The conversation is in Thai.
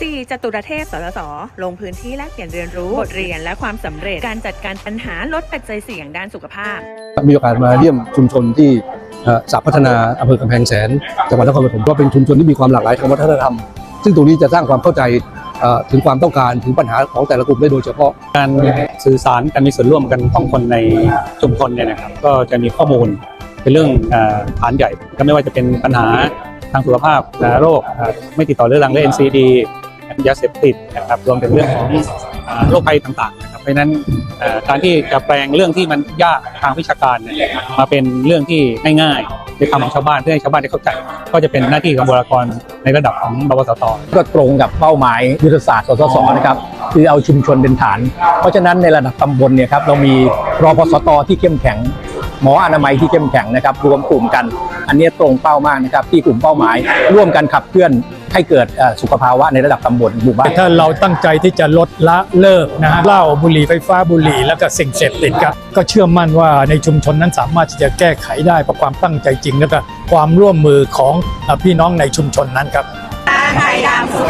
4. จตุรเทพ สสส ลงพื้นที่แลกเปลี่ยนเรียนรู้บทเรียนและความสำเร็จ การจัดการปัญหาลดปัจจัยเสี่ยงด้านสุขภาพ มีโอกาสมาเยี่ยมชุมชนที่เอ่อสาพัฒนาอำเภอกำแพงแสน จังหวัดนครปฐมก็เป็นชุมชนที่มีความหลากหลายทางวัฒนธรรม ซึ่งตรงนี้จะสร้างความเข้าใจเอ่อถึงความต้องการถึงปัญหาของแต่ละกลุ่มได้โดยเฉพาะ การสื่อสารการมีส่วนร่วมกันของคนในชุมชนเนี่ยนะครับก็จะมีข้อมูลเป็นเรื่องเอ่อฐานใหญ่ก็ไม่ว่าจะเป็นปัญหาทางสุขภาพนะโรคอ่าไม่ติดต่อเรื้อรังและ NCD ยาเสพติดนะครับรวมถึงเรื่องของโรคภัยต่างๆนะครับเพราะนั้นการที่จะแปลงเรื่องที่มันยากทางวิชาการมาเป็นเรื่องที่ง่ายๆในคำของชาวบ้านเพื่อให้ชาวบ้านได้เข้าใจก็จะเป็นหน้าที่ของบุคลากรในระดับของบวสตก็ตรงกับเป้าหมายยุทธศาสตร์สสสนะครับคือเอาชุมชนเป็นฐาน เพราะฉะนั้นในระดับตำบลเนี่ยครับเรามีรอพสตที่เข้มแข็งหมออนามัยที่เข้มแข็งนะครับรวมกลุ่มกัน อันนี้ตรงเป้ามากนะครับที่กลุ่มเป้าหมาย ร่วมกันขับเคลื่อน ให้เกิดสุขภาวะในระดับตำบลหมู่บ้านถ้าเราตั้งใจที่จะลดละเลิกนะฮะเหล้าบุหรี่ไฟฟ้าบุหรี่แล้วก็สิ่งเสพติดครับก็เชื่อมั่นว่าในชุมชนนั้นสามารถที่จะแก้ไขได้เพราะความตั้งใจจริงแล้วก็ความร่วมมือของพี่น้องในชุมชนนั้นครับไทยดำสุข